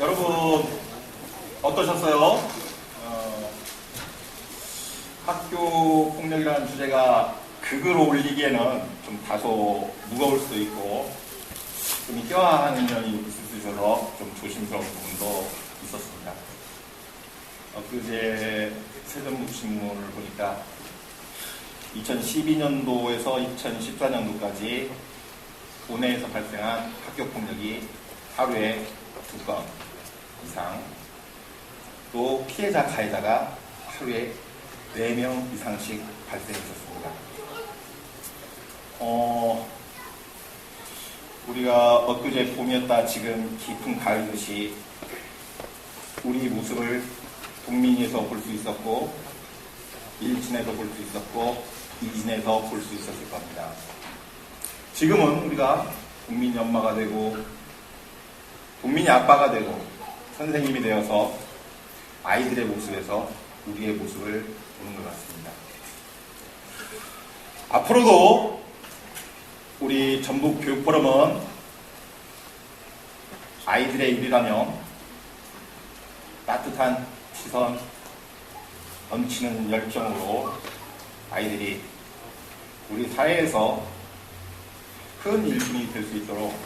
여러분 어떠셨어요? 어, 학교 폭력이라는 주제가 극을 올리기에는 좀 다소 무거울 수도 있고 좀 희화하는 면이 있어서 좀 조심스러운 부분도 있었습니다. 엊그제 세전국 신문을 보니까 2012년도에서 2014년도까지 국내에서 발생한 학교 폭력이 하루에 두 건 이상 또 피해자 가해자가 하루에 4명 이상씩 발생했었습니다. 어, 우리가 엊그제 봄이었다 지금 깊은 가을듯이 우리 모습을 동민에서 볼 수 있었고 일진에서 볼 수 있었고 이진에서 볼 수 있었을 겁니다. 지금은 우리가 국민이 엄마가 되고 국민이 아빠가 되고 선생님이 되어서 아이들의 모습에서 우리의 모습을 보는 것 같습니다. 앞으로도 우리 전북 교육포럼은 아이들의 일이라며 따뜻한 시선, 넘치는 열정으로 아이들이 우리 사회에서 큰 일꾼이 될 수 있도록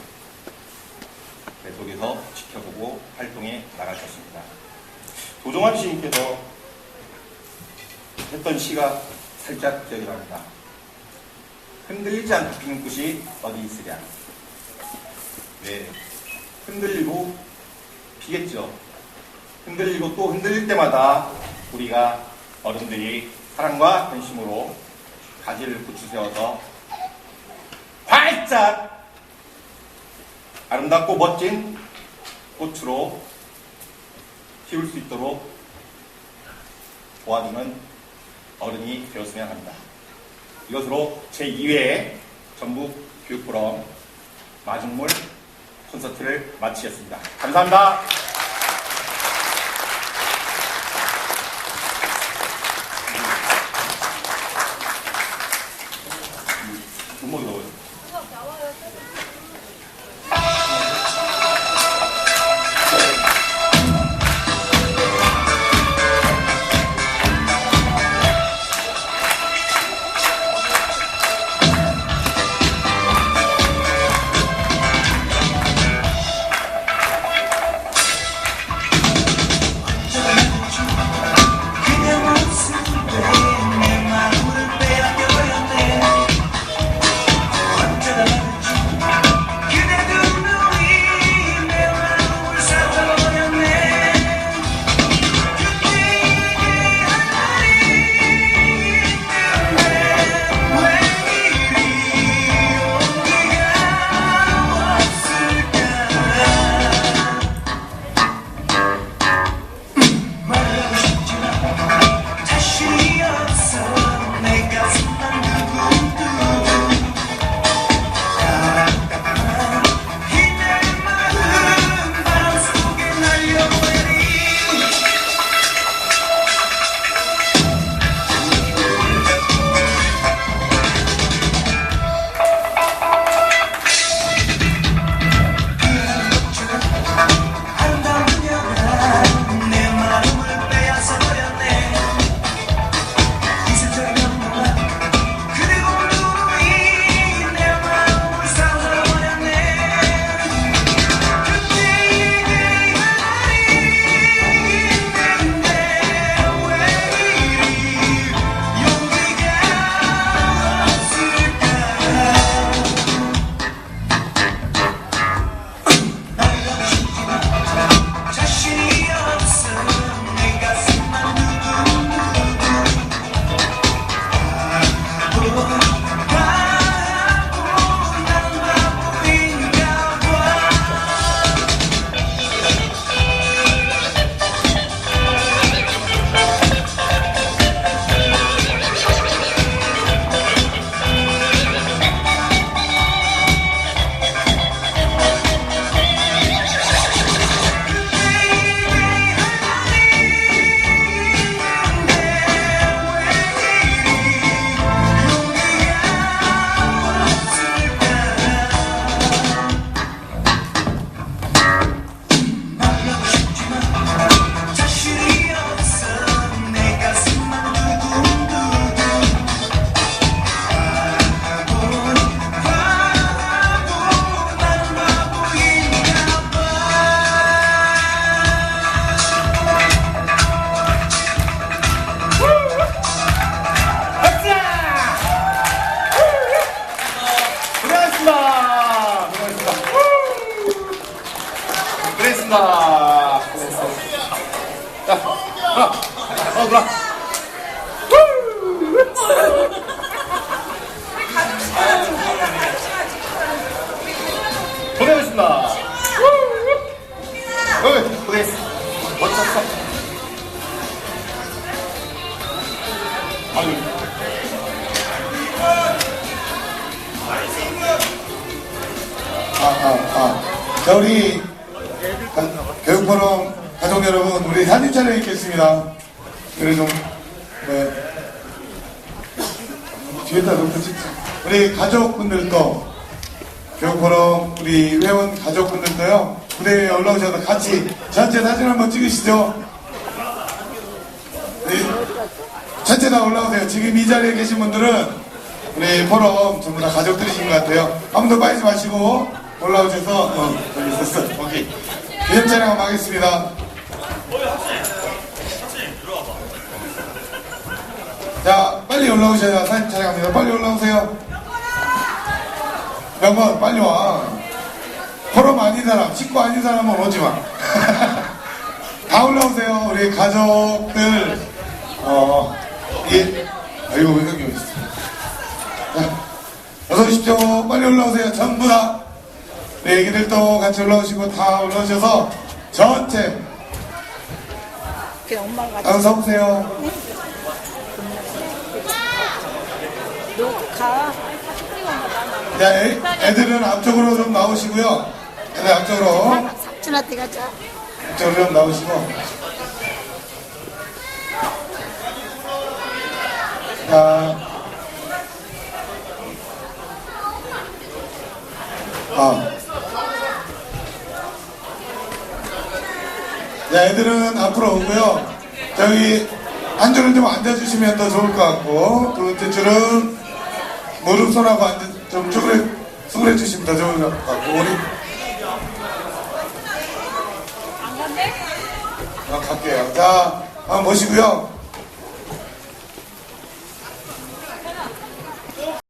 계속해서 지켜보고 활동해 나갈 것입니다. 도종환 시인께서 했던 시가 살짝 기억이 납니다. 흔들리지 않고 피는 꽃이 어디 있으랴. 네. 흔들리고 피겠죠. 흔들리고 또 흔들릴 때마다 우리가 어른들이 사랑과 관심으로 가지를 부추세워서 활짝 아름답고 멋진 꽃으로 피울 수 있도록 도와주는 어른이 되었으면 합니다. 이것으로 제2회 전북 교육포럼 마중물 콘서트를 마치겠습니다. 감사합니다. 아, 어, 그럼. 보내겠습니다. 응, 보내겠습니다. 멋졌어. 아유. 아, 아, 아. 자, 우리. 여러분, 우리 사진 촬영 있겠습니다. 그래 좀, 네. 뒤에다 놓고 찍자. 우리 가족분들도, 교육포럼 우리 회원 가족분들도요, 무대에 올라오셔서 같이 전체 사진 한번 찍으시죠. 네. 전체 다 올라오세요. 지금 이 자리에 계신 분들은 우리 포럼 전부 다 가족들이신 것 같아요. 아무도 빠지지 마시고 올라오셔서 어, 저기 있었어. 오케이. 기념 촬영 한번 하겠습니다. 자, 빨리 올라오셔야 사진 촬영합니다. 빨리 올라오세요. 명건 빨리 와. 포럼 아닌 사람, 친구 아닌 사람은 오지 마. 다 올라오세요. 우리 가족들. 어, 예. 아이고, 왜 여기 있어. 자, 어서 오십시오. 빨리 올라오세요. 전부 다. 네, 애기들도 같이 올라오시고 다 올라오셔서 전체 그냥 엄마가 한번 서보세요. 자, 애, 애들은 앞쪽으로 좀 나오시고요. 애들 앞쪽으로. 삭준한테 가자. 앞쪽으로 좀 나오시고. 자. 아. 자, 애들은 앞으로 오고요. 저기, 한 줄은 좀 앉아주시면 더 좋을 것 같고, 두 번째 줄은 무릎 손하고 앉아, 좀 쭈그려, 쭈그려 주시면 더 좋을 것 같고, 우리. 아, 갈게요. 자, 한번 보시고요.